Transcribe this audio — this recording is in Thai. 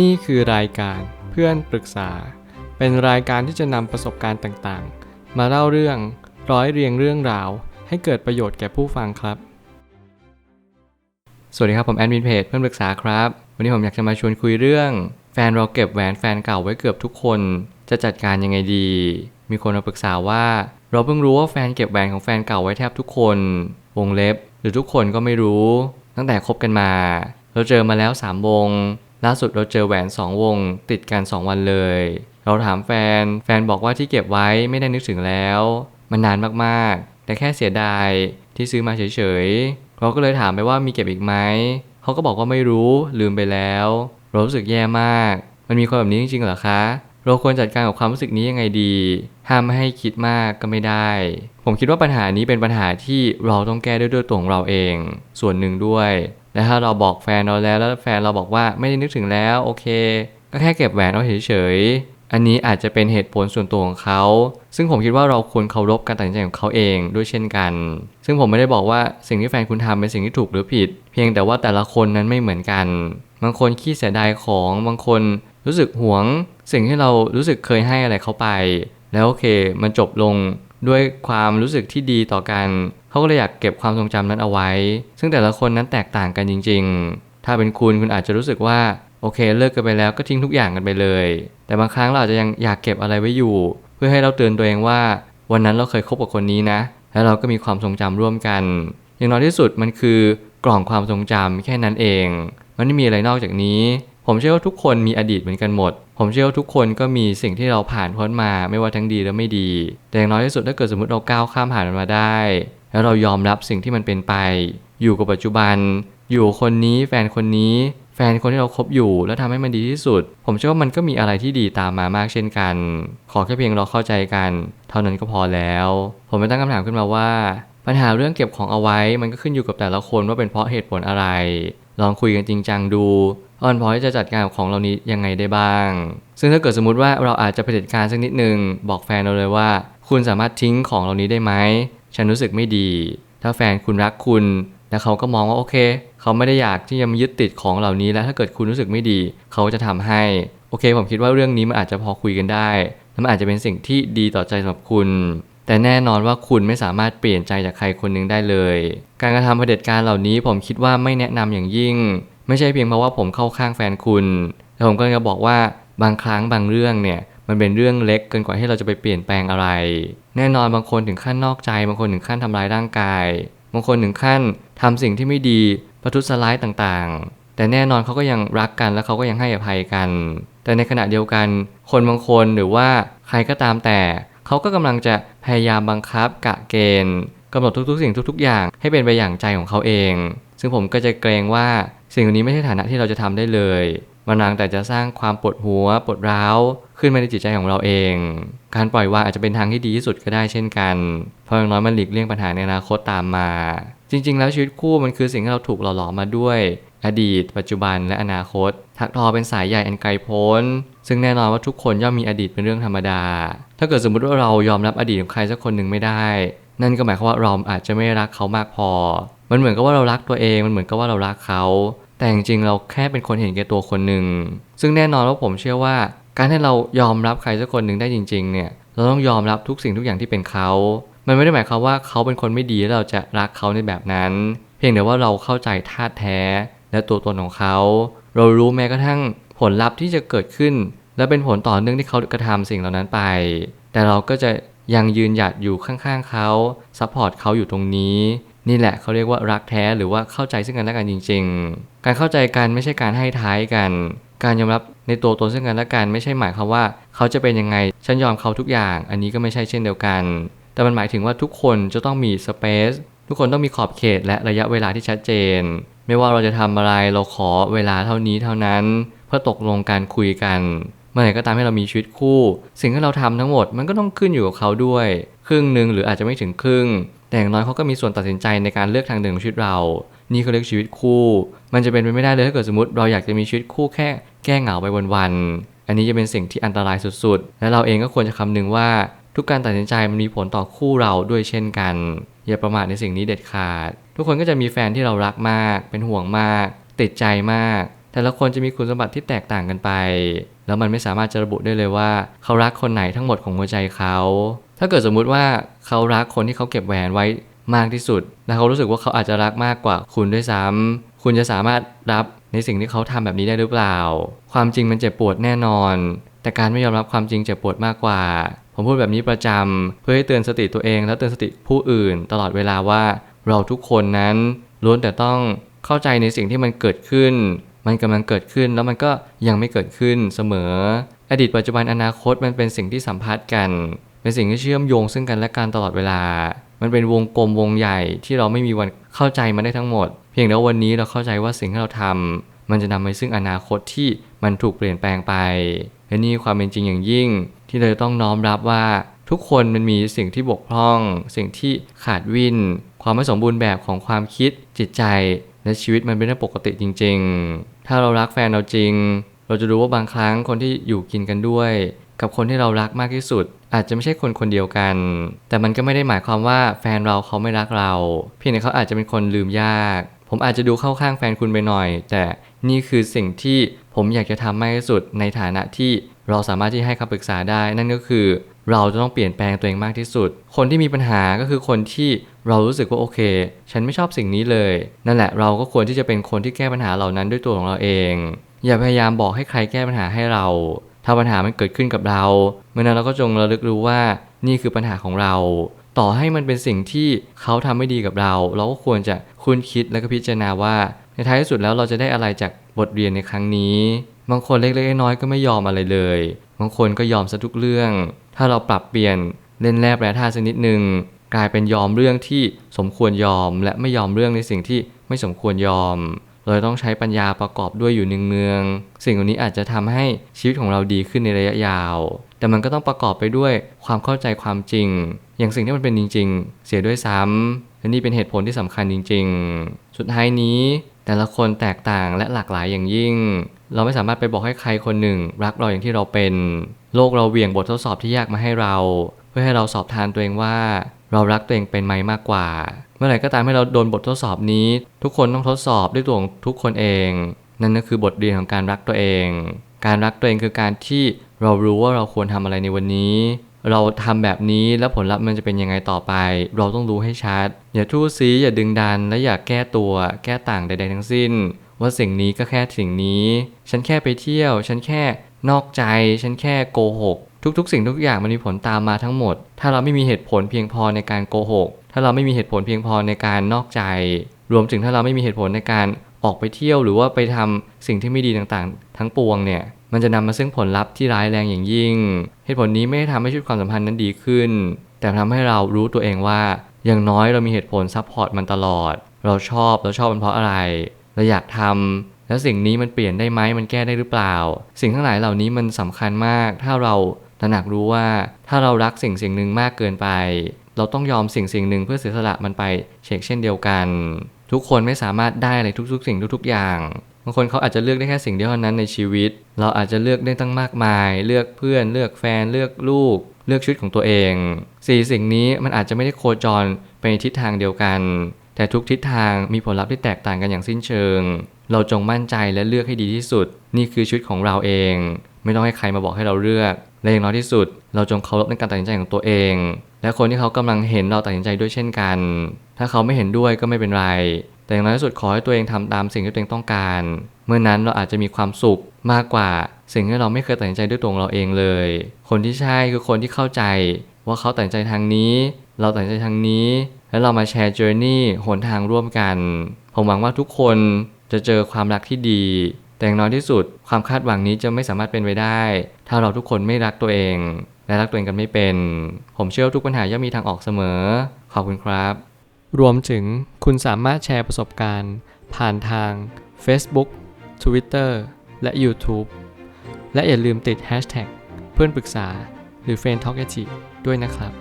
นี่คือรายการเพื่อนปรึกษา เป็นรายการที่จะนำประสบการณ์ต่างๆ มาเล่าเรื่องร้อยเรียงเรื่องราว ให้เกิดประโยชน์แก่ผู้ฟังครับ สวัสดีครับผมแอดมินเพจเพื่อนปรึกษาครับ วันนี้ผมอยากจะมาชวนคุยเรื่อง แฟนเราเก็บแหวนแฟนเก่าไว้เกือบทุกคน จะจัดการยังไงดี มีคนมาปรึกษาว่า เราเพิ่งรู้ว่าแฟนเก็บแหวนของแฟนเก่าไว้แทบทุกคน วงเล็บ หรือทุกคนก็ไม่รู้ ตั้งแต่คบกันมา เราเจอมาแล้ว3วง ล่าสุดเราเจอแหวน 2 วง ติดกัน 2 วันเลย เราถามแฟน แฟนบอกว่าที่เก็บไว้ไม่ได้นึกถึงแล้ว มันนานมากๆ แต่แค่เสียดายที่ซื้อมาเฉยๆ เราก็เลยถามไปว่ามีเก็บอีกไหม เขาก็บอกว่าไม่รู้ลืมไปแล้ว เรารู้สึกแย่มาก มันมีคนแบบนี้จริงๆเหรอคะ เราควรจัดการกับความรู้สึกนี้ยังไงดี ห้ามไม่ให้คิดมากก็ไม่ได้ ผมคิดว่าปัญหานี้เป็นปัญหาที่เราต้องแก้ด้วยด้วยตัวของเราเอง ส่วนหนึ่งด้วย และถ้าเราบอกแฟนเราแล้วแล้วแฟนเราบอกว่าไม่ได้นึกถึงแล้วโอเค ก็แค่เก็บแหวนเอาเฉยๆอันนี้อาจจะเป็นเหตุผลส่วนตัวของเขา ซึ่งผมคิดว่าเราควรเคารพการตัดสินใจของเขาเองด้วยเช่นกัน ซึ่งผมไม่ได้บอกว่าสิ่งที่แฟนคุณทำเป็นสิ่งที่ถูกหรือผิด เพียงแต่ว่าแต่ละคนนั้นไม่เหมือนกัน บางคนขี้เสียดายของบางคนรู้สึกหวง สิ่งที่เรารู้สึกเคยให้อะไรเขาไป แล้วโอเค มันจบลงด้วยความรู้สึกที่ดีต่อกัน เขาก็เลยอยากเก็บความทรงจำนั้นเอาไว้ ซึ่งแต่ละคนนั้นแตกต่างกันจริง ๆ ถ้าเป็นคุณคุณอาจจะรู้สึกว่าโอเคเลิกกันไปแล้วก็ทิ้งทุกอย่างกันไปเลย แต่บางครั้งเราอาจจะยังอยากเก็บอะไรไว้อยู่ เพื่อให้เราเตือนตัวเองว่า วันนั้นเราเคยคบกับคนนี้นะ แล้วเราก็มีความทรงจำร่วมกัน อย่างน้อยที่สุดมันคือกล่องความทรงจำแค่นั้นเอง มันไม่มีอะไรนอกจากนี้ ผมเชื่อว่าทุกคนมีอดีตเหมือนกันหมด ผมเชื่อว่าทุกคนก็มีสิ่งที่เราผ่านพ้นมาไม่ว่าทั้งดีและไม่ดี แต่อย่างน้อยที่สุดถ้าเกิดสมมติเราก้าวข้ามผ่านมันมาได้ แล้วเรายอมรับสิ่งที่มันเป็นไป อยู่กับปัจจุบัน อยู่คนนี้แฟนคนนี้ แฟนคนที่เราคบอยู่ แล้วทำให้มันดีที่สุด ผมเชื่อว่ามันก็มีอะไรที่ดีตามมามากเช่นกัน ขอแค่เพียงเราเข้าใจกัน เท่านั้นก็พอแล้ว ผมไปตั้งคำถามขึ้นมาว่า ปัญหาเรื่องเก็บของเอาไว้ มันก็ขึ้นอยู่กับแต่ละคนว่าเป็นเพราะเหตุผลอะไร ลองคุยกันจริงจังดูอ่อนพอที่จะจัดการกับของเหล่านี้ยังไงได้บ้าง ซึ่งถ้าเกิดสมมติว่าเราอาจจะเผด็จการสักนิดหนึ่งบอกแฟนเราเลยว่า คุณสามารถทิ้งของเหล่านี้ได้ไหม ฉันรู้สึกไม่ดี ถ้าแฟนคุณรักคุณแล้วเขาก็มองว่าโอเค เขาไม่ได้อยากที่จะมายึดติดของเหล่านี้แล้วถ้าเกิดคุณรู้สึกไม่ดี เขาจะทำให้ โอเค ผมคิดว่าเรื่องนี้มันอาจจะพอคุยกันได้และมันอาจจะเป็นสิ่งที่ดีต่อใจสำหรับคุณ แต่แน่นอนว่าคุณไม่สามารถเปลี่ยนใจจากใครคนหนึ่งได้เลย การกระทำเผด็จการเหล่านี้ผมคิดว่าไม่แนะนำอย่างยิ่ง ไม่ใช่เพียงเพราะว่าผมเข้าข้างแฟนคุณแต่ผมก็จะบอกว่าบางครั้งบางเรื่องเนี่ย มันเป็นเรื่องเล็กเกินกว่าที่เราจะไปเปลี่ยนแปลงอะไร แน่นอนบางคนถึงขั้นนอกใจ บางคนถึงขั้นทำร้ายร่างกาย บางคนถึงขั้นทำสิ่งที่ไม่ดีประทุษร้ายต่างๆ แต่แน่นอนเขาก็ยังรักกันและเขาก็ยังให้อภัยกัน แต่ในขณะเดียวกัน คนบางคนหรือว่าใครก็ตามแต่เขาก็กำลังจะพยายามบังคับกะเกณฑ์กำหนดทุกๆ สิ่งทุก ๆ อย่างให้เป็นไปอย่างใจของเขาเอง ซึ่งผมก็จะเกรงว่าสิ่งนี้ไม่ใช่ฐานะที่เราจะทำได้เลย มันนังแต่จะสร้างความปวดหัวปวดร้าวขึ้นมาในจิตใจของเราเอง การปล่อยวางอาจจะเป็นทางที่ดีที่สุดก็ได้เช่นกัน เพราะอย่างน้อยมันหลีกเลี่ยงปัญหาในอนาคตตามมา จริง ๆ แล้วชีวิตคู่มันคือสิ่งที่เราถูกหล่อหลอมมาด้วย อดีต ปัจจุบันและอนาคต ถักทอเป็นสายใหญ่อันไกลโพ้น ซึ่งแน่นอนว่าทุกคนย่อมมีอดีตเป็นเรื่องธรรมดา ถ้าเกิดสมมติว่าเรายอมรับอดีตของใครสักคนหนึ่งไม่ได้ นั่นก็หมายความว่าเราอาจจะไม่รักเขามากพอ มันเหมือนกับว่าเรารักตัวเอง มันเหมือนกับว่าเรารักเขา แต่จริงๆเราแค่เป็นคนเห็นแก่ตัวคนหนึ่ง ซึ่งแน่นอนว่าผมเชื่อว่า การที่เรายอมรับใครสักคนหนึ่งได้จริง ๆ เนี่ย เราต้องยอมรับทุกสิ่งทุกอย่างที่เป็นเขา มันไม่ได้หมายความว่าเขาเป็นคนไม่ดีแล้วเราจะรักเขาในแบบนั้น เพียงแต่ว่าเราเข้าใจธาตุแท้และตัวตนของเขา เรารู้แม้กระทั่งผลลัพธ์ที่จะเกิดขึ้น และเป็นผลต่อเนื่องที่เขากระทำสิ่งเหล่านั้นไป แต่เราก็จะยังยืนหยัดอยู่ข้างๆเขาซัพพอร์ตเขาอยู่ตรงนี้ นี่แหละเขาเรียกว่ารักแท้หรือว่าเข้าใจซึ่งกันและกันจริง ๆ การเข้าใจกันไม่ใช่การให้ท้ายกัน การยอมรับในตัวตนซึ่งกันและกันไม่ใช่หมายความว่า เขาจะเป็นยังไงฉันยอมเขาทุกอย่าง อันนี้ก็ไม่ใช่เช่นเดียวกัน แต่มันหมายถึงว่าทุกคนจะต้องมีสเปซทุกคนต้องมีขอบเขตและระยะเวลาที่ชัดเจน ไม่ว่าเราจะทำอะไรเราขอเวลาเท่านี้เท่านั้น เพื่อตกลงการคุยกันเมื่อไหร่ก็ตามให้เรามีชีวิตคู่ สิ่งที่เราทำทั้งหมดมันก็ต้องขึ้นอยู่กับเขาด้วย ครึ่งหนึ่งหรืออาจจะไม่ถึงครึ่ง แต่อย่างน้อยเขาก็มีส่วนตัดสินใจในการเลือกทางเดินของชีวิตเรา นี่เขาเรียกชีวิตคู่ มันจะเป็นไปไม่ได้เลยถ้าเกิดสมมติเราอยากจะมีชีวิตคู่แค่แก้เหงาไปวันๆ อันนี้จะเป็นสิ่งที่อันตรายสุดๆ และเราเองก็ควรจะคำนึงว่าทุกการตัดสินใจมันมีผลต่อคู่เราด้วยเช่นกัน อย่าประมาทในสิ่งนี้เด็ดขาด ทุกคนก็จะมีแฟนที่เรารักมาก เป็นห่วงมาก ติดใจมาก แต่ละคนจะมีคุณสมบัติที่แตกต่างกันไป แล้วมันไม่สามารถจะระบุได้เลยว่า เขารักคนไหนทั้งหมดของหัวใจเขา ถ้าเกิดสมมุติว่าเขารักคนที่เขาเก็บแหวนไว้มากที่สุด และเขารู้สึกว่าเขาอาจจะรักมากกว่าคุณด้วยซ้ำคุณจะสามารถรับในสิ่งที่เขาทำแบบนี้ได้หรือเปล่า ความจริงมันเจ็บปวดแน่นอน แต่การไม่ยอมรับความจริงเจ็บปวดมากกว่า ผมพูดแบบนี้ประจำเพื่อให้เตือนสติตัวเองและเตือนสติผู้อื่น ตลอดเวลาว่าเราทุกคนนั้นล้วนแต่ต้องเข้าใจในสิ่งที่มันเกิดขึ้น มันกำลังเกิดขึ้นแล้วมันก็ยังไม่เกิดขึ้นเสมอ อดีตปัจจุบันอนาคตมันเป็นสิ่งที่สัมพัทธ์กัน เป็นสิ่งที่เชื่อมโยงซึ่งกันและกันตลอดเวลา มันเป็นวงกลมวงใหญ่ที่เราไม่มีวันเข้าใจมันได้ทั้งหมด เพียงแต่วันนี้เราเข้าใจว่าสิ่งที่เราทำมันจะนำไปซึ่งอนาคตที่มันถูกเปลี่ยนแปลงไปและนี่ความเป็นจริงอย่างยิ่ง ที่เราจะต้องน้อมรับว่าทุกคนมันมีสิ่งที่บกพร่อง สิ่งที่ขาดวิน ความไม่สมบูรณ์แบบของความคิดจิตใจ และชีวิตมันเป็นเรื่องปกติจริง ๆ ถ้าเรารักแฟนเราจริง เราจะรู้ว่าบางครั้งคนที่อยู่กินกันด้วย กับคนที่เรารักมากที่สุด อาจจะไม่ใช่คนคนเดียวกัน แต่มันก็ไม่ได้หมายความว่าแฟนเราเขาไม่รักเรา เพียงแต่เขาอาจจะเป็นคนลืมยาก ผมอาจจะดูเข้าข้างแฟนคุณไปหน่อย แต่นี่คือสิ่งที่ผมอยากจะทำมากที่สุดในฐานะที่เราสามารถที่ให้คำปรึกษาได้ นั่นก็คือ เราจะต้องเปลี่ยนแปลงตัวเองมากที่สุด คนที่มีปัญหาก็คือคนที่เรารู้สึกว่าโอเค ฉันไม่ชอบสิ่งนี้เลย นั่นแหละเราก็ควรที่จะเป็นคนที่แก้ปัญหาเหล่านั้นด้วยตัวของเราเอง อย่าพยายามบอกให้ใครแก้ปัญหาให้เรา ถ้าปัญหามันเกิดขึ้นกับเรา เมื่อนั้นเราก็จงระลึกรู้ว่านี่คือปัญหาของเรา ต่อให้มันเป็นสิ่งที่เขาทำไม่ดีกับเรา เราก็ควรจะคุ้นคิดและก็พิจารณาว่า ในท้ายที่สุดแล้วเราจะได้อะไรจากบทเรียนในครั้งนี้ บางคนเล็กๆน้อยๆก็ไม่ยอมอะไรเลย บางคนก็ยอมซะทุกเรื่อง ถ้าเราปรับเปลี่ยนเล่นแร่แปรธาตุสักนิดหนึ่งกลายเป็นยอมเรื่องที่สมควรยอม และไม่ยอมเรื่องในสิ่งที่ไม่สมควรยอม เราต้องใช้ปัญญาประกอบด้วยอยู่เนืองๆสิ่งเหล่านี้อาจจะทำให้ชีวิตของเราดีขึ้นในระยะยาว แต่มันก็ต้องประกอบไปด้วยความเข้าใจความจริง อย่างสิ่งที่มันเป็นจริง ๆ เสียด้วยซ้ำและนี่เป็นเหตุผลที่สำคัญจริง ๆ สุดท้ายนี้ แต่ละคนแตกต่างและหลากหลายอย่างยิ่ง เราไม่สามารถไปบอกให้ใครคนหนึ่ง รักเราอย่างที่เราเป็น โลกเราเวี่ยงบททดสอบที่ยากมาให้เรา เพื่อให้เราสอบทานตัวเองว่า เรารักตัวเองเป็นไหมมากกว่า เมื่อไหร่ก็ตามให้เราโดนบททดสอบนี้ ทุกคนต้องทดสอบด้วยตัวของทุกคนเอง นั่นก็คือบทเรียนของการรักตัวเอง การรักตัวเองคือการที่เรารู้ว่าเราควรทำอะไรในวันนี้ เราทำแบบนี้แล้วผลลัพธ์มันจะเป็นยังไงต่อไป เราต้องรู้ให้ชัด อย่าทู่ซีอย่าดึงดัน และอย่าแก้ตัว แก้ต่างใด ๆ ทั้งสิ้น ว่าสิ่งนี้ก็แค่สิ่งนี้ ฉันแค่ไปเที่ยว ฉันแค่นอกใจ ฉันแค่โกหก ทุกๆ สิ่งทุกอย่างมันมีผลตามมาทั้งหมด ถ้าเราไม่มีเหตุผลเพียงพอในการโกหก ถ้าเราไม่มีเหตุผลเพียงพอในการนอกใจ รวมถึงถ้าเราไม่มีเหตุผลในการออกไปเที่ยวหรือว่าไปทำสิ่งที่ไม่ดีต่างๆ ทั้งปวงเนี่ย มันจะนำมาซึ่งผลลัพธ์ที่ร้ายแรงอย่างยิ่ง เหตุผลนี้ไม่ได้ทำให้ชีวิตความสัมพันธ์นั้นดีขึ้น แต่ทำให้เรารู้ตัวเองว่า อย่างน้อยเรามีเหตุผลซัพพอร์ตมันตลอด เราชอบเราชอบมันเพราะอะไร เราอยากทำแล้วสิ่งนี้มันเปลี่ยนได้ไหมมันแก้ได้หรือเปล่า สิ่งทั้งหลายเหล่านี้มันสำคัญมาก ถ้าเรา ตระหนักรู้ว่าถ้าเรารักสิ่งสิ่งหนึ่งมากเกินไป เราต้องยอมสิ่งสิ่งหนึ่งเพื่อเสียสละมันไปเช็คเช่นเดียวกัน ทุกคนไม่สามารถได้อะไรทุกๆ สิ่งทุกๆอย่างบางคนเขาอาจจะเลือกได้แค่สิ่งเดียวเท่านั้นในชีวิต เราอาจจะเลือกได้ตั้งมากมาย เลือกเพื่อน เลือกแฟน เลือกลูก เลือกชีวิตของตัวเองสี่สิ่งนี้มันอาจจะไม่ได้โคจรไปในทิศทางเดียวกัน แต่ทุกทิศทางมีผลลัพธ์ที่แตกต่างกันอย่างสิ้นเชิง เราจงมั่นใจและเลือกให้ดีที่สุด นี่คือชีวิตของเราเอง ไม่ต้องให้ใครมาบอกให้เราเลือก และอย่างน้อยที่สุด เราจงเคารพในการตัดสินใจของตัวเอง และคนที่เขากำลังเห็นเราตัดสินใจด้วยเช่นกัน ถ้าเขาไม่เห็นด้วยก็ไม่เป็นไร แต่อย่างน้อยที่สุดขอให้ตัวเองทำตามสิ่งที่ตัวเองต้องการ เมื่อนั้นเราอาจจะมีความสุขมากกว่า สิ่งที่เราไม่เคยตัดสินใจด้วยตัวเราเองเลย คนที่ใช่คือคนที่เข้าใจ ว่าเขาตัดสินใจทางนี้ เราตัดสินใจทางนี้ แล้วเรามาแชร์เจอร์นี่หนทางร่วมกัน ผมหวังว่าทุกคนจะเจอความรักที่ดี แต่อย่างน้อยที่สุด ความคาดหวังนี้จะไม่สามารถเป็นไปได้ ถ้าเราทุกคนไม่รักตัวเอง และรักตัวเองกันไม่เป็น ผมเชื่อว่าทุกปัญหาย่อมมีทางออกเสมอ ขอบคุณครับ รวมถึงคุณสามารถแชร์ประสบการณ์ ผ่านทาง Facebook Twitter และ YouTube และอย่าลืมติด Hashtag เพื่อนปรึกษาหรือ f r ร e n d t a l k ด้วยนะครับ